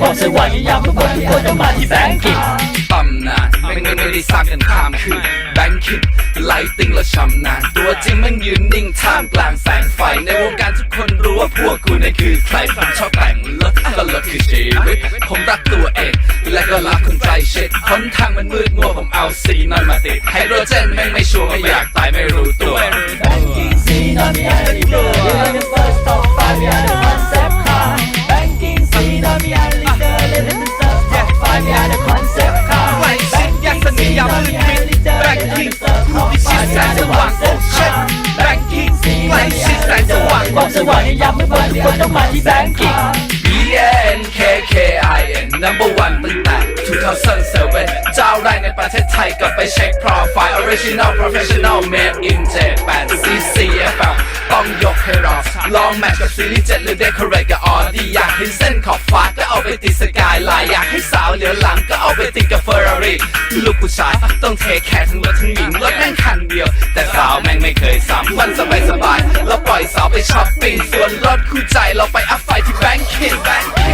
ทุกคนต้องมาที่แบงกิ้งตำนานไม่ไม่ไม่ได้สร้างกันข้ามคืนแบงคิดไลติงและชำนาญตัวจริงมันยืนนิ่งท่ามกลางแสงไฟ ในวงการทุกคนรู้ว่าพวกกูนี่คือใครผมชอบแต่งรถก็รถคือชีวิตผมรักตัวเองและก็รักคนใกล้ชิดหนทางมันมืดมัวผมเอาสีนอนมาติดไฮโดรเจนแม่งไม่ชัวร์ไม่อยากตายไม่รู้ งสว่างบอกสว่างในยามมืดมนทุกคนต้องมาที่แบงกิ้ง B N K K I N number one ตั้งแต่2007เจ้าแรกในประเทศไทยกลับไปเช็ค profile original professional made in Japan CCFL ต้องยกให้เราลองแมทกับซีรีส์7หรือ decorate กับออดี้อยากเห็นเส้นขอบฟ้าก็เอาไปติดสกายไลน์อยากให้สาวเหลือหลังก็เอาไปติดกับ Ferrari ลูกผู้ชายต้องเทแคร์ทั้งรถทั้งหญิงรถแม่งคันเดียว แต่สาวแไม่เคยซ้ำวันสบายสบายเราปล่อยสาวไปช้อปปิ้งส่วนรถคู่ใจเราไปอัพไฟที่แบงค์คิงแบงค์